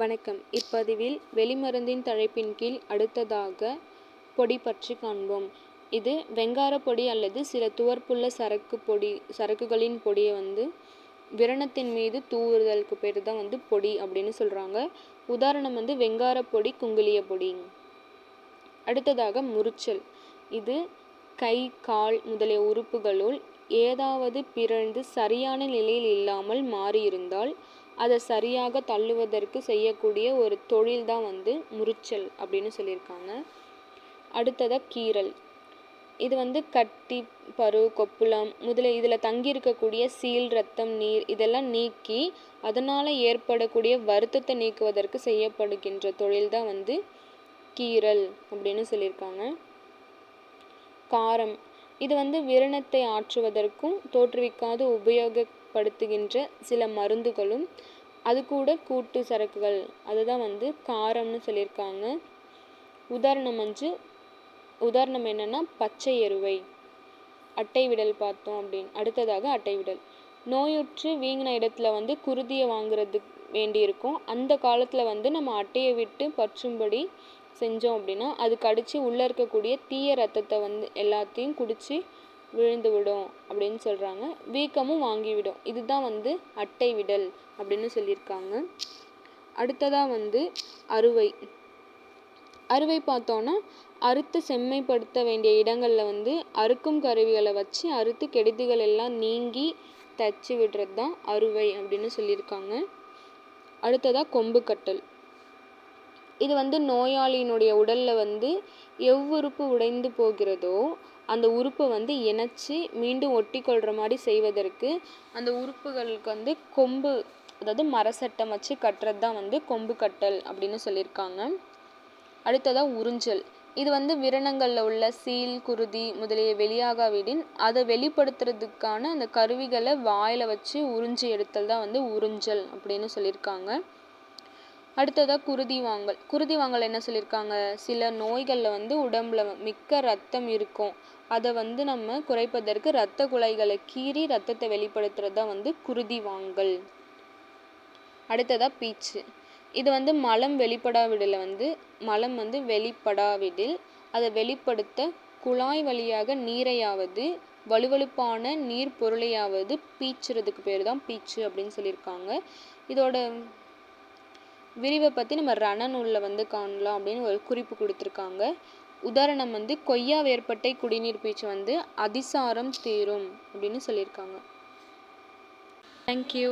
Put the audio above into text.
வணக்கம். இப்பதிவில் வெளிமருந்தின் தலைப்பின் கீழ் அடுத்ததாக பொடி பற்றி காண்போம். இது வெங்கார பொடி அல்லது சில துவர்ப்புள்ள சரக்கு பொடி சரக்குகளின் பொடியை வந்து விரணத்தின் மீது தூவுதலுக்கு பேர் தான் வந்து பொடி அப்படின்னு சொல்கிறாங்க உதாரணம் வந்து வெங்கார பொடி குங்குலிய பொடி. அடுத்ததாக முறிச்சல். இது கை கால் முதலிய உறுப்புகளுள் ஏதாவது பிறழ்ந்து சரியான நிலையில் இல்லாமல் மாறியிருந்தால் அதை சரியாக தள்ளுவதற்கு செய்யக்கூடிய ஒரு தொழில் தான் வந்து முறிச்சல் அப்படின்னு சொல்லியிருக்காங்க. அடுத்ததாக கீறல். இது வந்து கட்டி பரு கொப்புளம் முதல இதில் தங்கியிருக்கக்கூடிய சீல் ரத்தம் நீர் இதெல்லாம் நீக்கி அதனால் ஏற்படக்கூடிய வருத்தத்தை நீக்குவதற்கு செய்யப்படுகின்ற தொழில் தான் வந்து கீறல் அப்படின்னு சொல்லியிருக்காங்க. காரம். இது வந்து விரணத்தை ஆற்றுவதற்கும் தோற்றுவிக்காது உபயோகப்படுத்துகின்ற சில மருந்துகளும் அது கூட கூட்டு சரக்குகள். அதுதான் வந்து காரம்னு சொல்லியிருக்காங்க. உதாரணம் வந்து உதாரணம் என்னென்னா பச்சை எருவை. அட்டை விடல் பார்த்தோம் அப்படின்னு. அடுத்ததாக அட்டை விடல். நோயுற்று வீங்கின இடத்துல வந்து குருதியை வாங்குறதுக்கு வேண்டியிருக்கும். அந்த காலத்தில் வந்து நம்ம அட்டையை விட்டு பற்றும்படி செஞ்சோம் அப்படின்னா அது கடித்து உள்ளே இருக்கக்கூடிய தீய ரத்தத்தை வந்து எல்லாத்தையும் குடித்து விழுந்து விடும் அப்படின்னு சொல்கிறாங்க வீக்கமும் வாங்கிவிடும் இதுதான் வந்து அட்டை விடல் அப்படின்னு சொல்லியிருக்காங்க. அடுத்ததாக வந்து அறுவை. அறுவை பார்த்தோன்னா அறுத்து செம்மைப்படுத்த வேண்டிய இடங்களில் வந்து அறுக்கும் கருவிகளை வச்சு அறுத்து கெடுதிகள் எல்லாம் நீங்கி தச்சு விடுறது தான் அறுவை அப்படின்னு சொல்லியிருக்காங்க. அடுத்ததாக கொம்பு கட்டல். இது வந்து நோயாளியினுடைய உடலில் வந்து எவ்வுறுப்பு உடைந்து போகிறதோ அந்த உறுப்பை வந்து இணைச்சி மீண்டும் ஒட்டி கொள்கிற மாதிரி செய்வதற்கு அந்த உறுப்புகளுக்கு வந்து கொம்பு அதாவது மரசட்டம் வச்சு கட்டுறது தான் வந்து கொம்பு கட்டல் அப்படின்னு சொல்லியிருக்காங்க. அடுத்ததாக உறிஞ்சல். இது வந்து விரணங்களில் உள்ள சீல் குருதி முதலிய வெளியாகாவிடின் அதை வெளிப்படுத்துறதுக்கான அந்த கருவிகளை வாயில் வச்சு உறிஞ்சி எடுத்தல் தான் வந்து உறிஞ்சல் அப்படின்னு சொல்லியிருக்காங்க. அடுத்ததாக குருதி வாங்கல். குருதி வாங்கல் என்ன சொல்லியிருக்காங்க சில நோய்களில் வந்து உடம்புல மிக்க ரத்தம் இருக்கும். அதை வந்து நம்ம குறைப்பதற்கு இரத்த குழாய்களை கீறி ரத்தத்தை வெளிப்படுத்துறது தான் வந்து குருதி வாங்கல். அடுத்ததாக பீச்சு. இது வந்து மலம் வெளிப்படாவிடில் வந்து மலம் வந்து வெளிப்படாவிடில் அதை வெளிப்படுத்த குழாய் வழியாக நீரையாவது வலுவழுப்பான நீர் பொருளையாவது பீச்சுறதுக்கு பேர் தான் பீச்சு அப்படின்னு சொல்லியிருக்காங்க இதோட விரிவை பற்றி நம்ம ரண நூலில் வந்து காணலாம் அப்படின்னு ஒரு குறிப்பு கொடுத்துருக்காங்க. உதாரணம் வந்து கொய்யா வேர்பட்டை குடிநீர் பீச்சு வந்து அதிசாரம் தீரும் அப்படின்னு சொல்லியிருக்காங்க. தேங்க்யூ